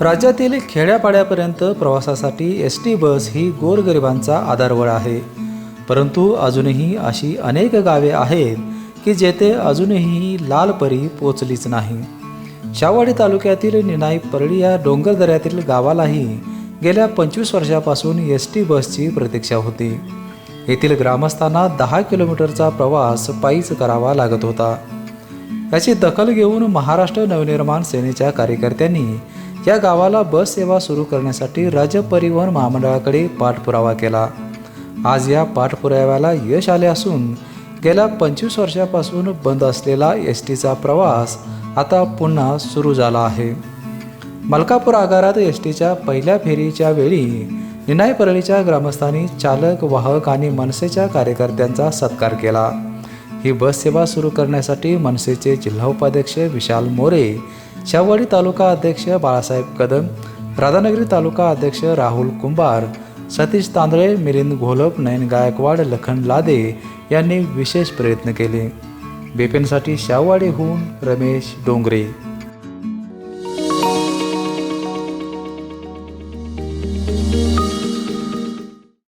राज्यातील खेड्यापाड्यापर्यंत प्रवासासाठी S T bus ही गोरगरिबांचा आधारवळ आहे. परंतु अजूनही अशी अनेक गावे आहेत की जेथे अजूनही लालपरी पोचलीच नाही. शावाडी तालुक्यातील निनाई परळी या डोंगर दऱ्यातील गावालाही गेल्या पंचवीस वर्षापासून एस टी बसची प्रतीक्षा होती. येथील ग्रामस्थांना दहा किलोमीटरचा प्रवास पायीच करावा लागत होता. याची दखल घेऊन महाराष्ट्र नवनिर्माण सेनेच्या कार्यकर्त्यांनी या गावाला बस सेवा सुरू करण्यासाठी राज्य परिवहन महामंडळाकडे पाठपुरावा केला. आज या पाठपुराव्याला यश आले असून गेल्या पंचवीस वर्षापासून बंद असलेला एस टीचा प्रवास आता पुन्हा सुरू झाला आहे. मलकापूर आगारात एस टीच्या पहिल्या फेरीच्या वेळी निनाई परळीच्या ग्रामस्थांनी चालक वाहक आणि मनसेच्या कार्यकर्त्यांचा सत्कार केला. ही बससेवा सुरू करण्यासाठी मनसेचे जिल्हा उपाध्यक्ष विशाल मोरे शावडी तालुका अध्यक्ष बाळासाहेब कदम राधानगरी तालुका अध्यक्ष राहुल कुंभार सतीश तांदळे मिलिंद घोलप नयन गायकवाड लखन लादे यांनी विशेष प्रयत्न केले. बेपेनसाठी शाहवाडीहून रमेश डोंगरे.